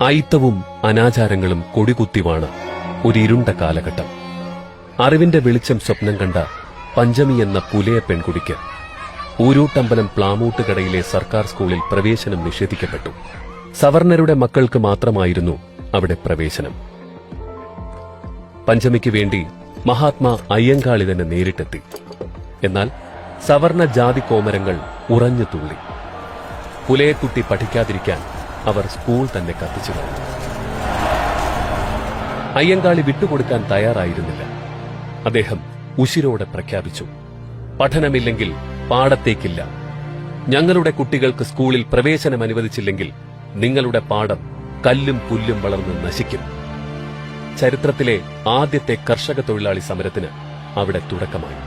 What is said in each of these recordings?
അയിത്തവും അനാചാരങ്ങളും കൊടികുത്തിവാണ് ഒരു ഇരുണ്ട കാലഘട്ടം. അറിവിന്റെ വെളിച്ചം സ്വപ്നം കണ്ട പഞ്ചമി എന്ന പുലയ പെൺകുടിക്ക് ഊരൂട്ടമ്പലം പ്ലാമൂട്ടുകടയിലെ സർക്കാർ സ്കൂളിൽ പ്രവേശനം നിഷേധിക്കപ്പെട്ടു. സവർണരുടെ മക്കൾക്ക് മാത്രമായിരുന്നു അവിടെ പ്രവേശനം. പഞ്ചമിക്ക് വേണ്ടി മഹാത്മാ അയ്യങ്കാളി തന്നെ നേരിട്ടെത്തി. എന്നാൽ സവർണ ജാതി കോമരങ്ങൾ ഉറഞ്ഞു തുള്ളി പുലയക്കുട്ടി പഠിക്കാതിരിക്കാൻ അവർ സ്കൂൾ തന്നെ കത്തിച്ചു കളഞ്ഞു. അയ്യങ്കാളി വിട്ടുകൊടുക്കാൻ തയ്യാറായിരുന്നില്ല. അദ്ദേഹം ഉശിരോടെ പ്രഖ്യാപിച്ചു പഠനമില്ലെങ്കിൽ പാടത്തേക്കില്ല ഞങ്ങളുടെ കുട്ടികൾക്ക് സ്കൂളിൽ പ്രവേശനം അനുവദിച്ചില്ലെങ്കിൽ നിങ്ങളുടെ പാടം കല്ലും പുല്ലും വളർന്ന് നശിക്കും. ചരിത്രത്തിലെ ആദ്യത്തെ കർഷക തൊഴിലാളി സമരത്തിന് അവിടെ തുടക്കമായി.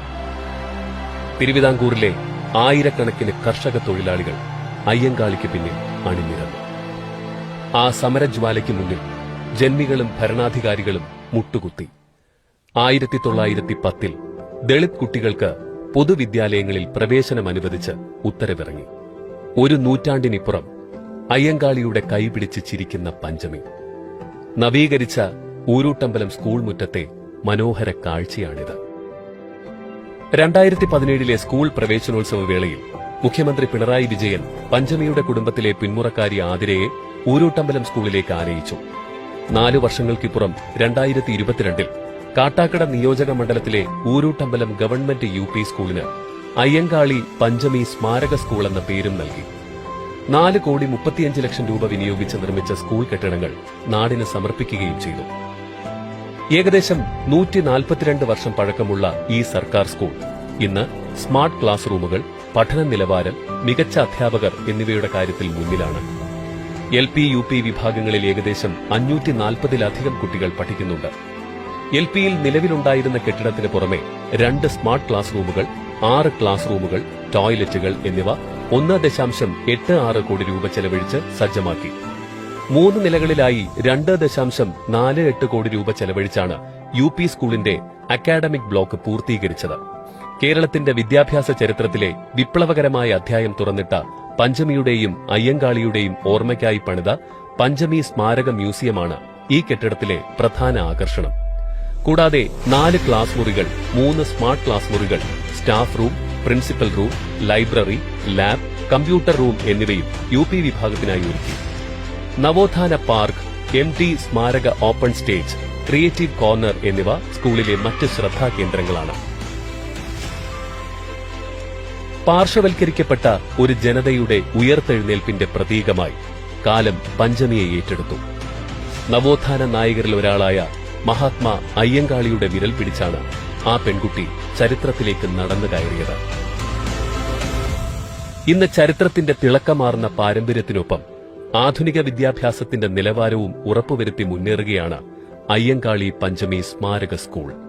തിരുവിതാംകൂറിലെ ആയിരക്കണക്കിന് കർഷക തൊഴിലാളികൾ അയ്യങ്കാളിക്ക് പിന്നിൽ അണിനിരന്നു. ആ സമരജ്വാലയ്ക്ക് മുന്നിൽ ജന്മികളും ഭരണാധികാരികളും മുട്ടുകുത്തി. ആയിരത്തി തൊള്ളായിരത്തി പത്തിൽ ദളിത് കുട്ടികൾക്ക് പൊതുവിദ്യാലയങ്ങളിൽ പ്രവേശനം അനുവദിച്ച് ഉത്തരവിറങ്ങി. ഒരു നൂറ്റാണ്ടിനിപ്പുറം അയ്യങ്കാളിയുടെ കൈപിടിച്ച് ചിരിക്കുന്ന പഞ്ചമി. നവീകരിച്ച ഊരൂട്ടമ്പലം സ്കൂൾ മുറ്റത്തെ മനോഹര കാഴ്ചയാണിത്. രണ്ടായിരത്തി പതിനേഴിലെ സ്കൂൾ പ്രവേശനോത്സവ വേളയിൽ മുഖ്യമന്ത്രി പിണറായി വിജയൻ പഞ്ചമിയുടെ കുടുംബത്തിലെ പിന്മുറക്കാരി ആതിരയെ ഊരൂട്ടമ്പലം സ്കൂളിലേക്ക് ആനയിച്ചു. നാലു വർഷങ്ങൾക്കിപ്പുറം രണ്ടായിരത്തി ഇരുപത്തിരണ്ടിൽ കാട്ടാക്കട നിയോജക മണ്ഡലത്തിലെ ഊരൂട്ടമ്പലം ഗവൺമെന്റ് യു പി സ്കൂളിന് അയ്യങ്കാളി പഞ്ചമി സ്മാരക സ്കൂൾ എന്ന പേരും നൽകി. നാല് കോടി മുപ്പത്തിയഞ്ച് ലക്ഷം രൂപ വിനിയോഗിച്ച് നിർമ്മിച്ച സ്കൂൾ കെട്ടിടങ്ങൾ നാടിന് സമർപ്പിക്കുകയും ചെയ്തു. ഏകദേശം നൂറ്റി നാൽപ്പത്തിരണ്ട് വർഷം പഴക്കമുള്ള ഈ സർക്കാർ സ്കൂൾ ഇന്ന് സ്മാർട്ട് ക്ലാസ് റൂമുകൾ പഠന നിലവാരം മികച്ച അധ്യാപകർ എന്നിവയുടെ കാര്യത്തിൽ മുന്നിലാണ്. എൽ പി യു പി വിഭാഗങ്ങളിൽ ഏകദേശം അഞ്ഞൂറ്റി നാൽപ്പതിലധികം കുട്ടികൾ പഠിക്കുന്നുണ്ട്. എൽ പിയിൽ നിലവിലുണ്ടായിരുന്ന കെട്ടിടത്തിന് പുറമെ രണ്ട് സ്മാർട്ട് ക്ലാസ് റൂമുകൾ ആറ് ക്ലാസ് റൂമുകൾ ടോയ്ലറ്റുകൾ എന്നിവ ഒന്ന് ദശാംശം എട്ട് ആറ് കോടി രൂപ ചെലവഴിച്ച് സജ്ജമാക്കി. മൂന്ന് നിലകളിലായി രണ്ട് ദശാംശം നാല് എട്ട് കോടി രൂപ ചെലവഴിച്ചാണ് യു പി സ്കൂളിന്റെ അക്കാഡമിക് ബ്ലോക്ക് പൂർത്തീകരിച്ചത്. കേരളത്തിന്റെ വിദ്യാഭ്യാസ ചരിത്രത്തിലെ വിപ്ലവകരമായ അധ്യായം തുറന്നിട്ട പഞ്ചമിയുടെയും അയ്യങ്കാളിയുടെയും ഓർമ്മയ്ക്കായി പണിത പഞ്ചമി സ്മാരക മ്യൂസിയമാണ് ഈ കെട്ടിടത്തിലെ പ്രധാന ആകർഷണം. കൂടാതെ നാല് ക്ലാസ് മുറികൾ മൂന്ന് സ്മാർട്ട് ക്ലാസ് മുറികൾ staff room principal room library lab computer room എന്നിവയും യു പി വിഭാഗത്തിനായി ഒരുക്കി. നവോത്ഥാന പാർക്ക് എം ടി സ്മാരക ഓപ്പൺ സ്റ്റേജ് ക്രിയേറ്റീവ് കോർണർ എന്നിവ സ്കൂളിലെ മറ്റ് ശ്രദ്ധാകേന്ദ്രങ്ങളാണ് പാർശ്വവൽക്കരിക്കപ്പെട്ട ഒരു ജനതയുടെ ഉയർത്തെഴുന്നേൽപ്പിന്റെ പ്രതീകമായി കാലം പഞ്ചമിയെ ഏറ്റെടുത്തു. നവോത്ഥാന നായകരിൽ ഒരാളായ മഹാത്മാ അയ്യങ്കാളിയുടെ വിരൽ പിടിച്ചാണ് ആ പെൺകുട്ടി ചരിത്രത്തിലേക്ക് നടന്നു കയറിയത്. ഇന്ന് ചരിത്രത്തിന്റെ തിളക്കമാർന്ന പാരമ്പര്യത്തിനൊപ്പം ആധുനിക വിദ്യാഭ്യാസത്തിന്റെ നിലവാരവും ഉറപ്പുവരുത്തി മുന്നേറുകയാണ് അയ്യങ്കാളി പഞ്ചമി സ്മാരക സ്കൂൾ.